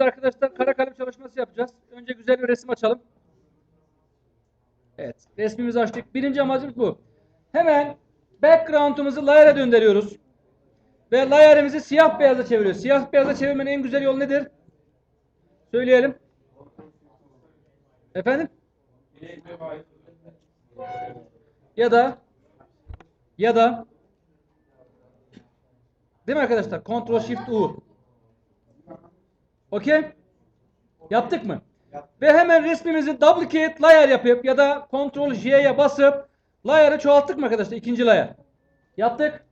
amacımız arkadaşlar kara kalem çalışması yapacağız. Önce güzel bir resim açalım. Evet. Resmimizi açtık. Birinci amacımız bu. Hemen background'umuzu layer'e döndürüyoruz. Ve layer'imizi siyah beyaza çeviriyoruz. Siyah beyaza çevirmenin en güzel yol nedir? Söyleyelim. Efendim? Ya da ya da Değil mi arkadaşlar? Ctrl Shift U. Okey? Yaptık mı? Ve hemen resmimizi duplicate layer yapıp ya da Ctrl J'ye basıp layer'ı çoğalttık mı arkadaşlar? İkinci layer. Yaptık.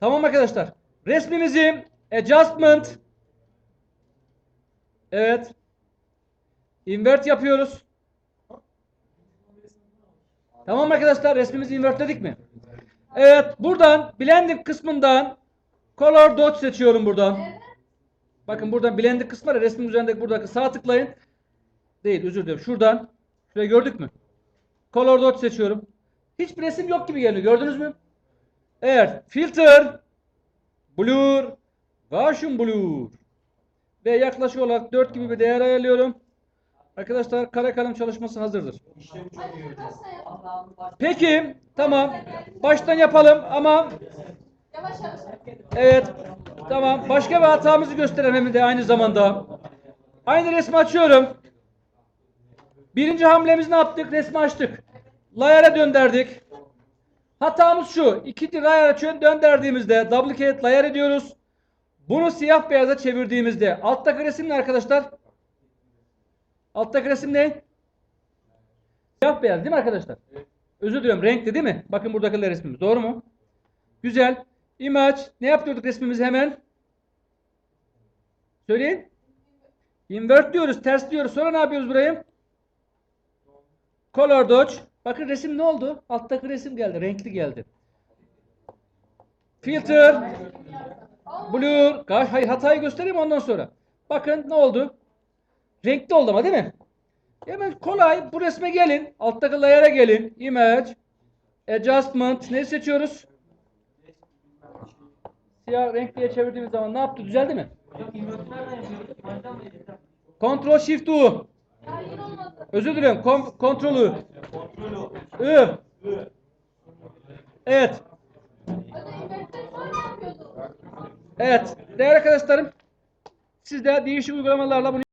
Tamam arkadaşlar. Resmimizi adjustment Evet. Invert yapıyoruz. Tamam arkadaşlar resmimizi invertledik mi? Evet buradan blending kısmından color dot seçiyorum buradan. Bakın buradan blending kısmı var resmin üzerindeki buradaki sağ tıklayın. Değil özür dilerim. Şuradan. Şurayı gördük mü? Color dot seçiyorum. Hiçbir resim yok gibi geliyor. Gördünüz mü? Evet. Filter. Blur. Gaussian blur. Ve yaklaşık olarak 4 gibi bir değer ayarlıyorum. Arkadaşlar kara kalem çalışması hazırdır. Peki tamam. Baştan yapalım ama. Evet tamam. Başka bir hatamızı gösterelim de aynı zamanda. Aynı resmi açıyorum. Birinci hamlemizi ne yaptık? Resmi açtık. Layer'e döndürdük. Hatamız şu. İkinci layer'e döndürdüğümüzde duplicate layer ediyoruz. Bunu siyah beyaza çevirdiğimizde alttaki resim ne arkadaşlar? Alttaki resim ne? Siyah beyaz değil mi arkadaşlar? Özür diliyorum renkli değil mi? Bakın buradaki resmimiz. Doğru mu? Güzel. Image. Ne yapıyorduk resmimizi hemen? Söyleyin. Invert diyoruz. Ters diyoruz. Sonra ne yapıyoruz burayı? Color dodge. Bakın resim ne oldu? Alttaki resim geldi. Renkli geldi. Filter. Blur. Hayır hatayı göstereyim ondan sonra. Bakın ne oldu? Renkli oldu ama değil mi? Hemen kolay. Bu resme gelin. Alttaki layer'a gelin. Image. Adjustment. Ne seçiyoruz? Siyah renkliye çevirdiğimiz zaman ne yaptı? Düzeldi mi? Ctrl Shift U. Özür dilerim. Kom U. I. Evet. Evet. Değerli arkadaşlarım. Siz de değişik uygulamalarla bunu